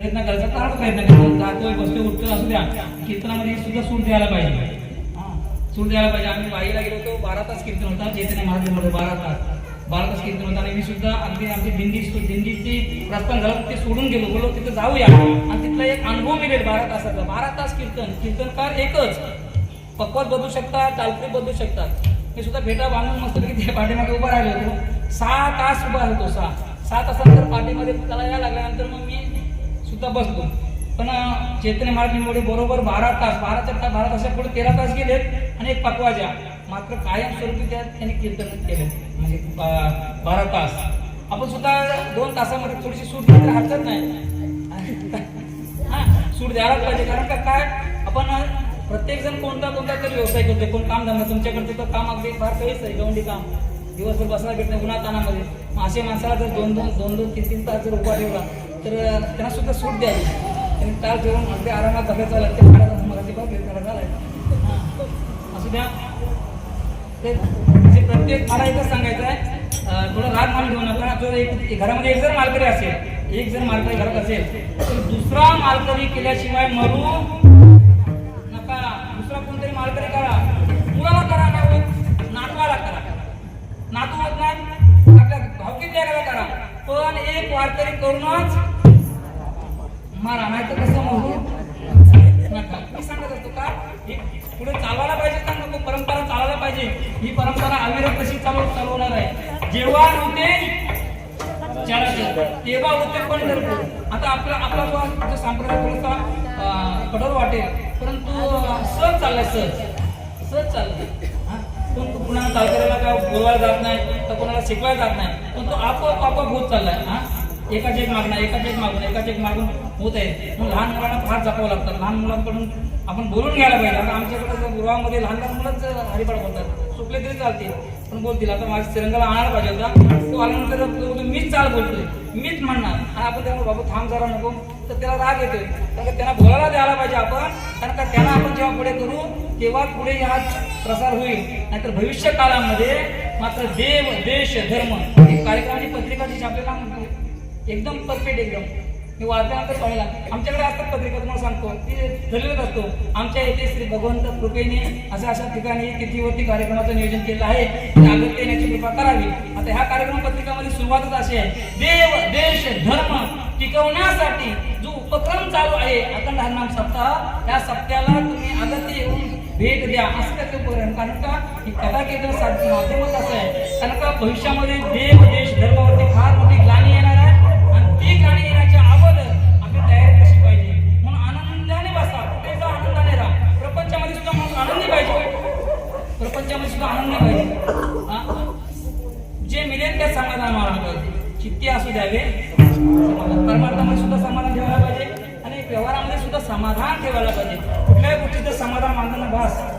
प्रयत्न करायचा कारण प्रयत्न करायचा. जातोय बसतोय उठतोय असू द्या कीर्तनामध्ये सुद्धा सूट द्यायला पाहिजे. सूट द्यायला पाहिजे. आम्ही बाईला गेलो होतो बारा तास कीर्तन होता चैतन्य महाराजांमध्ये बारा तास. बारा तास कीर्तन होता आणि मी सुद्धा अगदी आमची दिंडी दिंडीची प्रस्थान झालं ते सोडून गेलो बोलो तिथं जाऊया. आणि तिथला एक अनुभव मिळेल बारा तासाचा. बारा तास कीर्तन कीर्तनकार एकच. पक्वात बदलू शकतात चालते बदलू शकतात मी सुद्धा भेटा बांधून मस्त की पाठीमागे उभा राहिलो होतो. सहा तास उभा होतो सहा. सहा तासानंतर पाठीमध्ये त्याला या लागल्यानंतर मग मी सुद्धा बसतो. पण चैतन्य महाराजांमुळे बरोबर बारा तास बाराच्या तास बारा तासा पुढे तेरा तास गेलेत आणि एक पकवाजा. मात्र कायम स्वरूपी त्यात त्यांनी कीर्तन केलं. म्हणजे बारा तास. आपण सुद्धा दोन तासामध्ये थोडीशी सूट घेतली हरकत नाही. हा, सूट द्यायलाच पाहिजे. कारण का काय? आपण प्रत्येक जण कोणता कोणता तरी व्यवसाय करतो कोण काम धंदा तुमच्याकडचं तर काम अगदी फार काहीच आहे गवंडी काम. दिवसभर बसायला भेटत नाही. उन्हा तानामध्ये असे माणसाला जर दोन दोन दोन दोन तीन तीन तास जर उभा ठेवला तर त्यांना सुद्धा सूट द्यावी. त्यांनी तास ठेवून अगदी आरामात झालं चालत ते महाराजांना मराठी भाग घेतला झालाय हा. असू द्या. ते म्हणजे प्रत्येक मला एकच सांगायचं आहे. थोडं राग मान घेऊ नका. जर एक घरामध्ये एक जर मालकरी असेल एक जर मालकरी घरात असेल तर दुसरा मालकरी केल्याशिवाय मरू वारकरी करूनच. मारा नाही तर कसं म्हणू नका. मी सांगत असतो का? पुढे चालवायला पाहिजे का? नको परंपरा चालवायला पाहिजे. ही परंपरा अविरत कशी चालव चालवणार आहे? जेव्हा होते तेव्हा होते पण धरतो आता आपला आपला जो संप्रदाय थोडासा कठोर वाटेल. परंतु सहज चाललाय सहज. सहज चाललंय. पण कोण कुणाला चालकऱ्याला काय बोलवायला जात नाही तर कोणाला शिकवायला जात नाही. पण तो आपोआप आपोआप होत चाललाय. हा? एकाच एक मागणं एकाच एक मागून एकाच एक मागून होत आहे. मग लहान मुलांना फार जपावं लागतं. लहान मुलांकडून आपण बोलून घ्यायला पाहिजे. आता आमच्याकडे गृहामध्ये लहान लहान मुलंच हरिपाठ बोलतात. चुकले तरी चालतील. पण बोलतील. आता माझ्या तिरंगाला आणायला पाहिजे होता. तो आल्यानंतर मीच चाल बोलतोय. मीच म्हणणार. हा आपण त्यामुळे बाबू थांब जरा नको. तर त्याला राग येतोय. कारण त्यांना त्याला बोलायला द्यायला पाहिजे आपण. कारण का त्याला आपण जेव्हा पुढे करू तेव्हा पुढे हा प्रसार होईल. नाहीतर भविष्य काळामध्ये मात्र देव देश धर्म हे कार्यक्रमाची पत्रिका जी छापलेला एकदम परफेक्ट एकदम. मी वाचल्यानंतर पाहिला आमच्याकडे असतात पत्रिका तुम्हाला सांगतो. ती ठरलेलंच असतो. आमच्या इथे श्री भगवंत कृपेने अशा अशा ठिकाणी तिथीवरती कार्यक्रमाचं नियोजन केलं आहे. ते देण्याची येण्याची कृपा करावी. आता ह्या कार्यक्रम पत्रिकामध्ये सुरुवातच अशी आहे. देव देश धर्म टिकवण्यासाठी जो उपक्रम चालू आहे अखंड हरनाम सप्ताह या सप्त्याला तुम्ही अगत्य येऊन भेट द्या. असं त्याचं उपक्रम कारण का? ही कथा केंद्र साधन माध्यमच असं आहे. कारण का? भविष्यामध्ये देव देश प्रपंचामध्ये नाही पाहिजे हा? जे मिळेल ते समाधान व्हायला पाहिजे चित्ती असू द्यावे. परमार्थामध्ये सुद्धा समाधान ठेवायला पाहिजे. आणि व्यवहारामध्ये सुद्धा समाधान ठेवायला पाहिजे. कुठल्याही गोष्टीचं समाधान मानताना भास.